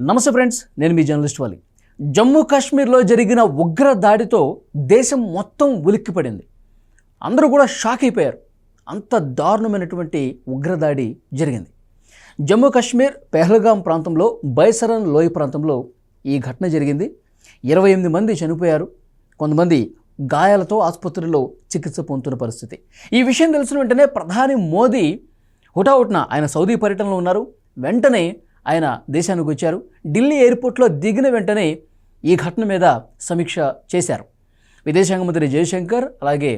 నమస్తే ఫ్రెండ్స్ నేను మీ జర్నలిస్ట్ వాలి. జమ్మూ కాశ్మీర్లో జరిగిన ఉగ్ర దాడితో దేశం మొత్తం ఉలిక్కిపడింది. అందరూ కూడా షాక్ అయిపోయారు. అంత దారుణమైనటువంటి ఉగ్రదాడి జరిగింది. జమ్మూ కాశ్మీర్ పెహల్గాం ప్రాంతంలో బైసరన్ లోయ ప్రాంతంలో ఈ ఘటన జరిగింది. ఇరవై ఎనిమిది మంది చనిపోయారు. కొంతమంది గాయాలతో ఆసుపత్రిలో చికిత్స పొందుతున్న పరిస్థితి. ఈ విషయం తెలిసిన వెంటనే ప్రధాని మోదీ హుటాహుటిన ఆయన సౌదీ పర్యటనలో ఉన్నారు. వెంటనే ఆయన దేశానికి వచ్చారు. ఢిల్లీ ఎయిర్పోర్ట్లో దిగిన వెంటనే ఈ ఘటన మీద సమీక్ష చేశారు. విదేశాంగ మంత్రి జయశంకర్ అలాగే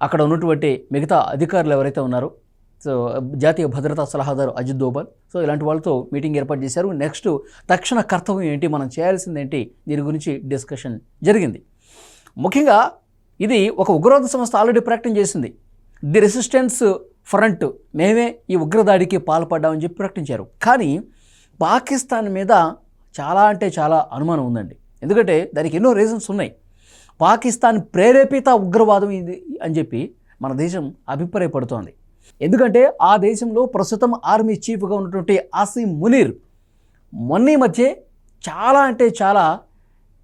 అక్కడ ఉన్నటువంటి మిగతా అధికారులు ఎవరైతే ఉన్నారో సో జాతీయ భద్రతా సలహాదారు అజిత్ దోబల్ సో ఇలాంటి వాళ్ళతో మీటింగ్ ఏర్పాటు చేశారు. నెక్స్ట్ తక్షణ కర్తవ్యం ఏంటి మనం చేయాల్సింది ఏంటి దీని గురించి డిస్కషన్ జరిగింది. ముఖ్యంగా ఇది ఒక ఉగ్రవాద సంస్థ ఆల్రెడీ ప్రకటన చేసింది. ది రెసిస్టెన్స్ ఫ్రంట్ మేమే ఈ ఉగ్రదాడికి పాల్పడ్డామని చెప్పి ప్రకటించారు. కానీ పాకిస్తాన్ మీద చాలా అంటే చాలా అనుమానం ఉందండి. ఎందుకంటే దానికి ఎన్నో రీజన్స్ ఉన్నాయి. పాకిస్తాన్ ప్రేరేపిత ఉగ్రవాదం ఇది అని చెప్పి మన దేశం అభిప్రాయపడుతోంది. ఎందుకంటే ఆ దేశంలో ప్రస్తుతం ఆర్మీ చీఫ్గా ఉన్నటువంటి ఆసిమ్ మునీర్ మొన్న మధ్య చాలా అంటే చాలా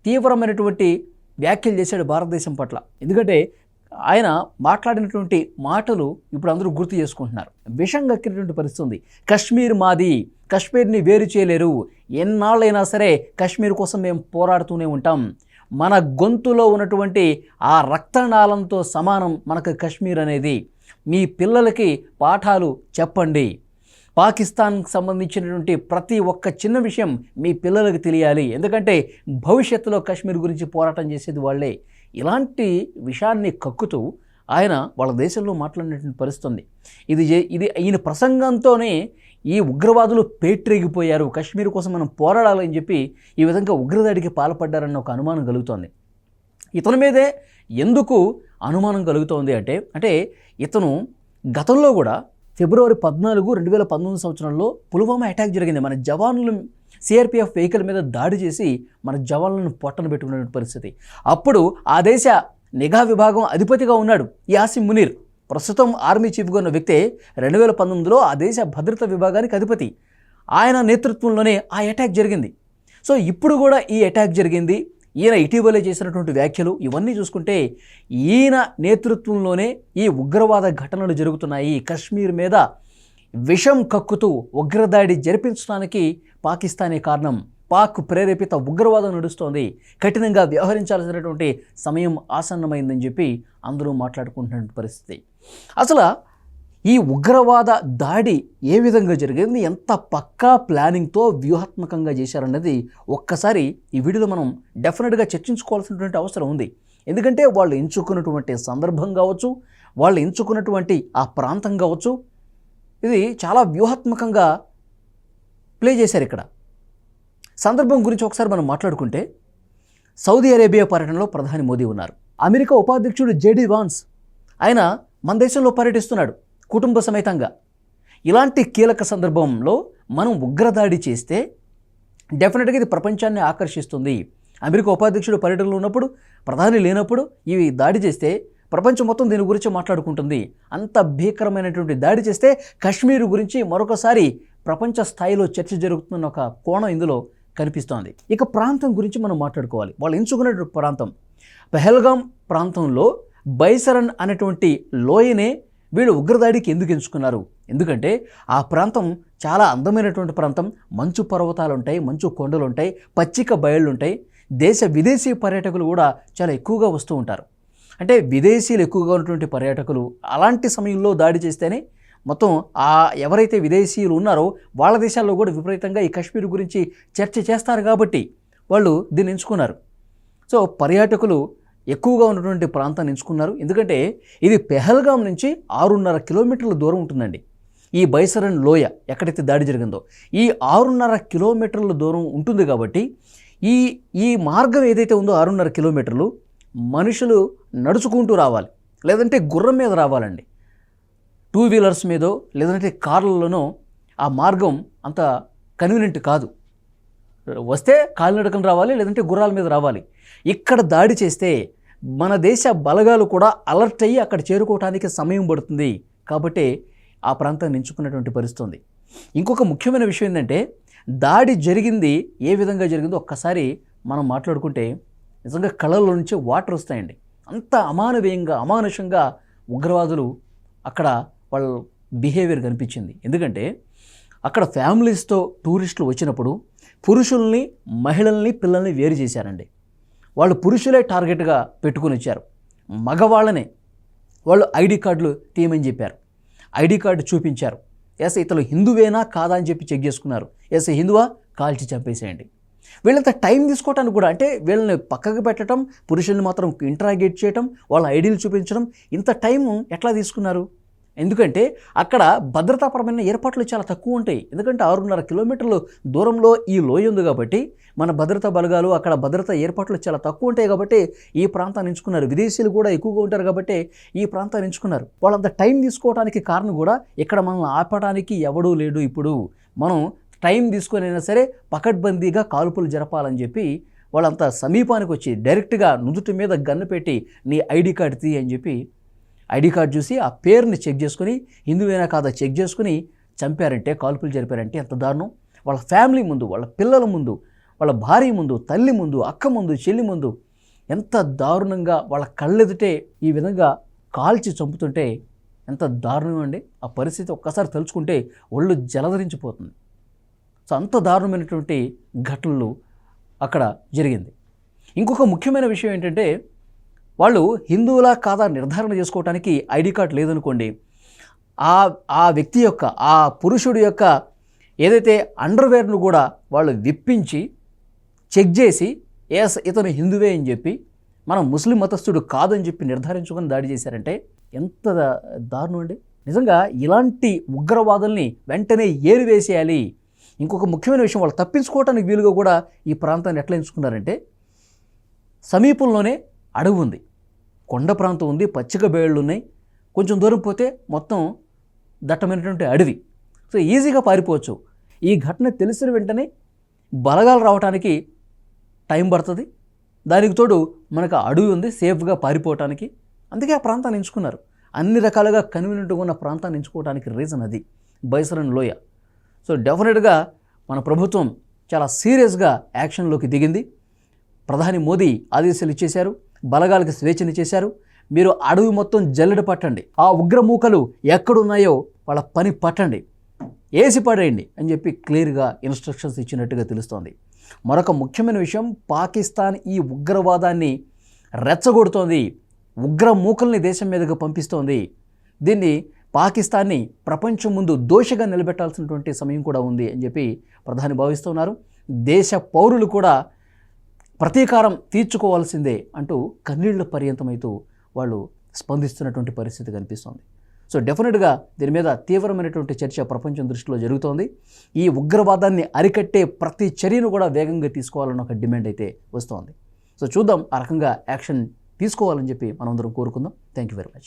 తీవ్రమైనటువంటి వ్యాఖ్యలు చేశాడు భారతదేశం పట్ల. ఎందుకంటే ఆయన మాట్లాడినటువంటి మాటలు ఇప్పుడు అందరూ గుర్తు చేసుకుంటున్నారు. విషం కక్కినటువంటి పరిస్థితి ఉంది. కశ్మీర్ మాది. కశ్మీర్ని వేరు చేయలేరు. ఎన్నాళ్ళైనా సరే కశ్మీర్ కోసం మేము పోరాడుతూనే ఉంటాం. మన గొంతులో ఉన్నటువంటి ఆ రక్తనాళంతో సమానం మనకు కశ్మీర్ అనేది. మీ పిల్లలకి పాఠాలు చెప్పండి. పాకిస్తాన్కి సంబంధించినటువంటి ప్రతి ఒక్క చిన్న విషయం మీ పిల్లలకు తెలియాలి. ఎందుకంటే భవిష్యత్తులో కశ్మీర్ గురించి పోరాటం చేసేది వాళ్ళే. ఇలాంటి విషయాన్ని కక్కుతూ ఆయన వాళ్ళ దేశంలో మాట్లాడినటువంటి పరిస్థితుంది. ఇది ఇది ఈయన ప్రసంగంతోనే ఈ ఉగ్రవాదులు పేట్రేగిపోయారు. కశ్మీర్ కోసం మనం పోరాడాలని చెప్పి ఈ విధంగా ఉగ్రదాడికి పాల్పడ్డారన్న ఒక అనుమానం కలుగుతోంది. ఇతని మీదే ఎందుకు అనుమానం కలుగుతోంది అంటే అంటే ఇతను గతంలో కూడా ఫిబ్రవరి పద్నాలుగు రెండు వేల పంతొమ్మిది సంవత్సరంలో పుల్వామా అటాక్ జరిగింది. మన జవాన్లు సిఆర్పిఎఫ్ వెహికల్ మీద దాడి చేసి మన జవాన్లను పొట్టను పెట్టుకునే పరిస్థితి. అప్పుడు ఆ దేశ నిఘా విభాగం అధిపతిగా ఉన్నాడు యాసిమ్ మునీర్. ప్రస్తుతం ఆర్మీ చీఫ్గా ఉన్న వ్యక్తే రెండు వేల పంతొమ్మిదిలో ఆ దేశ భద్రతా విభాగానికి అధిపతి. ఆయన నేతృత్వంలోనే ఆ అటాక్ జరిగింది. సో ఇప్పుడు కూడా ఈ అటాక్ జరిగింది. ఈయన ఇటీవలే చేసినటువంటి వ్యాఖ్యలు ఇవన్నీ చూసుకుంటే ఈయన నేతృత్వంలోనే ఈ ఉగ్రవాద ఘటనలు జరుగుతున్నాయి. కశ్మీర్ మీద విషం కక్కుతూ ఉగ్రదాడి జరిపించడానికి పాకిస్తానే కారణం. పాక్ ప్రేరేపిత ఉగ్రవాదం నడుస్తోంది. కఠినంగా వ్యవహరించాల్సినటువంటి సమయం ఆసన్నమైందని చెప్పి అందరూ మాట్లాడుకుంటున్న పరిస్థితి. అసలు ఈ ఉగ్రవాద దాడి ఏ విధంగా జరిగింది ఎంత పక్కా ప్లానింగ్తో వ్యూహాత్మకంగా చేశారన్నది ఒక్కసారి ఈ వీడియోలో మనం డెఫినెట్గా చర్చించుకోవాల్సినటువంటి అవసరం ఉంది. ఎందుకంటే వాళ్ళు ఎంచుకున్నటువంటి సందర్భం కావచ్చు వాళ్ళు ఎంచుకున్నటువంటి ఆ ప్రాంతం కావచ్చు ఇది చాలా వ్యూహాత్మకంగా ప్లే చేశారు ఇక్కడ. సందర్భం గురించి ఒకసారి మనం మాట్లాడుకుంటే సౌదీ అరేబియా పర్యటనలో ప్రధాని మోదీ ఉన్నారు. అమెరికా ఉపాధ్యక్షుడు జేడీ వాన్స్ ఆయన మన దేశంలో పర్యటిస్తున్నాడు. కుటుంబ సమేతంగా. ఇలాంటి కీలక సందర్భంలో మనం ఉగ్రదాడి చేస్తే డెఫినెట్గా ఇది ప్రపంచాన్ని ఆకర్షిస్తుంది. అమెరికా ఉపాధ్యక్షుడు పర్యటనలో ఉన్నప్పుడు ప్రధాని లేనప్పుడు ఇవి దాడి చేస్తే ప్రపంచం మొత్తం దీని గురించి మాట్లాడుకుంటుంది. అంత భీకరమైనటువంటి దాడి చేస్తే కశ్మీర్ గురించి మరొకసారి ప్రపంచ స్థాయిలో చర్చ జరుగుతున్న ఒక కోణం ఇందులో కనిపిస్తోంది. ఇక ప్రాంతం గురించి మనం మాట్లాడుకోవాలి. వాళ్ళు ఎంచుకున్నటువంటి ప్రాంతం. పెహల్గాం ప్రాంతంలో బైసరన్ అనేటువంటి లోయనే వీళ్ళు ఉగ్రదాడికి ఎందుకు ఎంచుకున్నారు? ఎందుకంటే ఆ ప్రాంతం చాలా అందమైనటువంటి ప్రాంతం. మంచు పర్వతాలు ఉంటాయి మంచు కొండలు ఉంటాయి పచ్చిక బయళ్ళు ఉంటాయి దేశ విదేశీ పర్యాటకులు కూడా చాలా ఎక్కువగా వస్తూ ఉంటారు. అంటే విదేశీయులు ఎక్కువగా ఉన్నటువంటి పర్యాటకులు అలాంటి సమయంలో దాడి చేస్తేనే మొత్తం ఆ ఎవరైతే విదేశీయులు ఉన్నారో వాళ్ళ దేశాల్లో కూడా విపరీతంగా ఈ కాశ్మీర్ గురించి చర్చ చేస్తారు కాబట్టి వాళ్ళు దీన్ని ఎంచుకున్నారు. సో పర్యాటకులు ఎక్కువగా ఉన్నటువంటి ప్రాంతాన్ని ఎంచుకున్నారు. ఎందుకంటే ఇది పెహల్గాం నుంచి ఆరున్నర కిలోమీటర్ల దూరం ఉంటుందండి. ఈ బైసరన్ లోయ ఎక్కడైతే దాడి జరిగిందో ఈ ఆరున్నర కిలోమీటర్ల దూరం ఉంటుంది కాబట్టి ఈ ఈ మార్గం ఏదైతే ఉందో ఆరున్నర కిలోమీటర్లు మనుషులు నడుచుకుంటూ రావాలి. లేదంటే గుర్రం మీద రావాలండి. టూ వీలర్స్ మీదో లేదంటే కార్లలోనో ఆ మార్గం అంత కన్వీనియంట్ కాదు. వస్తే కాలినడకన రావాలి లేదంటే గుర్రాల మీద రావాలి. ఇక్కడ దాడి చేస్తే మన దేశ బలగాలు కూడా అలర్ట్ అయ్యి అక్కడ చేరుకోవడానికి సమయం పడుతుంది. కాబట్టి ఆ ప్రాంతాన్ని ఎంచుకున్నటువంటి పరిస్థితి ఉంది. ఇంకొక ముఖ్యమైన విషయం ఏంటంటే దాడి జరిగింది ఏ విధంగా జరిగిందో ఒక్కసారి మనం మాట్లాడుకుంటే నిజంగా కళ్ళల్లో నుంచి వాటర్ వస్తాయండి. అంత అమానవీయంగా అమానుషంగా ఉగ్రవాదులు అక్కడ వాళ్ళ బిహేవియర్ కనిపించింది. ఎందుకంటే అక్కడ ఫ్యామిలీస్తో టూరిస్టులు వచ్చినప్పుడు పురుషుల్ని మహిళల్ని పిల్లల్ని వేరు చేశారండి. వాళ్ళు పురుషులే టార్గెట్గా పెట్టుకుని వచ్చారు మగవాళ్ళనే వాళ్ళు ఐడి కార్డులు తీయమని చెప్పారు. ఐడి కార్డు చూపించారు. ఎస్ ఇతను హిందువేనా కాదా అని చెప్పి చెక్ చేసుకున్నారు. ఎస్ హిందువా? కాల్చి చంపేసేయండి. వీళ్ళంత టైం తీసుకోవటానికి కూడా అంటే వీళ్ళని పక్కకు పెట్టడం పురుషుల్ని మాత్రం ఇంటరాగేట్ చేయటం వాళ్ళ ఐడీలు చూపించడం ఇంత టైం ఎట్లా తీసుకున్నారు? ఎందుకంటే అక్కడ భద్రతాపరమైన ఏర్పాట్లు చాలా తక్కువ ఉంటాయి. ఎందుకంటే ఆరున్నర కిలోమీటర్లు దూరంలో ఈ లోయ ఉంది కాబట్టి మన భద్రతా బలగాలు అక్కడ భద్రతా ఏర్పాట్లు చాలా తక్కువ ఉంటాయి కాబట్టి ఈ ప్రాంతాన్ని ఎంచుకున్నారు. విదేశీయులు కూడా ఎక్కువగా ఉంటారు కాబట్టి ఈ ప్రాంతాన్ని ఎంచుకున్నారు. వాళ్ళంత టైం తీసుకోవడానికి కారణం కూడా ఇక్కడ మనల్ని ఆపడానికి ఎవడూ లేడు ఇప్పుడు. మనం టైం తీసుకొని అయినా సరే పకడ్బందీగా కాల్పులు జరపాలని చెప్పి వాళ్ళంతా సమీపానికి వచ్చి డైరెక్ట్గా నుదుటి మీద గన్ను పెట్టి నీ ఐడి కార్డు తీ అని చెప్పి ఐడి కార్డు చూసి ఆ పేరుని చెక్ చేసుకుని హిందువేనా కాదా చెక్ చేసుకుని చంపారంటే కాల్పులు జరిపారంటే ఎంత దారుణం. వాళ్ళ ఫ్యామిలీ ముందు వాళ్ళ పిల్లల ముందు వాళ్ళ భార్య ముందు తల్లి ముందు అక్క ముందు చెల్లి ముందు ఎంత దారుణంగా వాళ్ళ కళ్ళెదుటే ఈ విధంగా కాల్చి చంపుతుంటే ఎంత దారుణం అండి. ఆ పరిస్థితి ఒక్కసారి తలుచుకుంటే ఒళ్ళు జలధరించిపోతుంది. సో అంత దారుణమైనటువంటి ఘటనలు అక్కడ జరిగింది. ఇంకొక ముఖ్యమైన విషయం ఏంటంటే వాళ్ళు హిందువులా కాదా నిర్ధారణ చేసుకోవడానికి ఐడి కార్డు లేదనుకోండి ఆ ఆ వ్యక్తి యొక్క ఆ పురుషుడి యొక్క ఏదైతే అండర్వేర్ను కూడా వాళ్ళు విప్పించి చెక్ చేసి ఎస్ ఇతను హిందువే అని చెప్పి మనం ముస్లిం మతస్థుడు కాదని చెప్పి నిర్ధారించుకొని దాడి చేశారంటే ఎంత దారుణం అండి? నిజంగా ఇలాంటి ఉగ్రవాదుల్ని వెంటనే ఏరివేసేయాలి. ఇంకొక ముఖ్యమైన విషయం వాళ్ళు తప్పించుకోవటానికి వీలుగా కూడా ఈ ప్రాంతాన్ని ఎట్లా ఎంచుకున్నారంటే సమీపంలోనే అడవి ఉంది. కొండ ప్రాంతం ఉంది పచ్చిక బేళ్ళు ఉన్నాయి. కొంచెం దూరం పోతే మొత్తం దట్టమైనటువంటి అడవి. సో ఈజీగా పారిపోవచ్చు. ఈ ఘటన తెలిసిన వెంటనే బలగాలు రావడానికి టైం పడుతుంది. దానికి తోడు మనకు ఆ అడవి ఉంది సేఫ్గా పారిపోవటానికి. అందుకే ఆ ప్రాంతాన్ని ఎంచుకున్నారు. అన్ని రకాలుగా కన్వీనియంట్గా ఉన్న ప్రాంతాన్ని ఎంచుకోవడానికి రీజన్ అది. బైసరన్ లోయ. సో డెఫినెట్గా మన ప్రభుత్వం చాలా సీరియస్గా యాక్షన్లోకి దిగింది. ప్రధాని మోదీ ఆదేశాలు ఇచ్చేశారు. బలగాలకు స్వేచ్ఛనిచ్చేశారు మీరు అడవి మొత్తం జల్లెడ పట్టండి. ఆ ఉగ్రమూకలు ఎక్కడున్నాయో వాళ్ళ పని పట్టండి. ఏసి పడేయండి అని చెప్పి క్లియర్గా ఇన్స్ట్రక్షన్స్ ఇచ్చినట్టుగా తెలుస్తోంది. మరొక ముఖ్యమైన విషయం పాకిస్తాన్ ఈ ఉగ్రవాదాన్ని రెచ్చగొడుతోంది. ఉగ్ర మూకల్ని దేశం మీదకు పంపిస్తోంది. దీన్ని పాకిస్తాన్ని ప్రపంచం ముందు దోషగా నిలబెట్టాల్సినటువంటి సమయం కూడా ఉంది అని చెప్పి ప్రధాని భావిస్తున్నారు. దేశ పౌరులు కూడా ప్రతీకారం తీర్చుకోవాల్సిందే అంటూ కన్నీళ్ళ పర్యంతమైతూ వాళ్ళు స్పందిస్తున్నటువంటి పరిస్థితి కనిపిస్తోంది. సో డెఫినెట్గా దీని మీద తీవ్రమైనటువంటి చర్చ ప్రపంచం దృష్టిలో జరుగుతోంది. ఈ ఉగ్రవాదాన్ని అరికట్టే ప్రతి చర్యను కూడా వేగంగా తీసుకోవాలన్న ఒక డిమాండ్ అయితే వస్తోంది. సో చూద్దాం ఆ రకంగా యాక్షన్ తీసుకోవాలని చెప్పి మనందరం కోరుకుందాం. Thank you very much.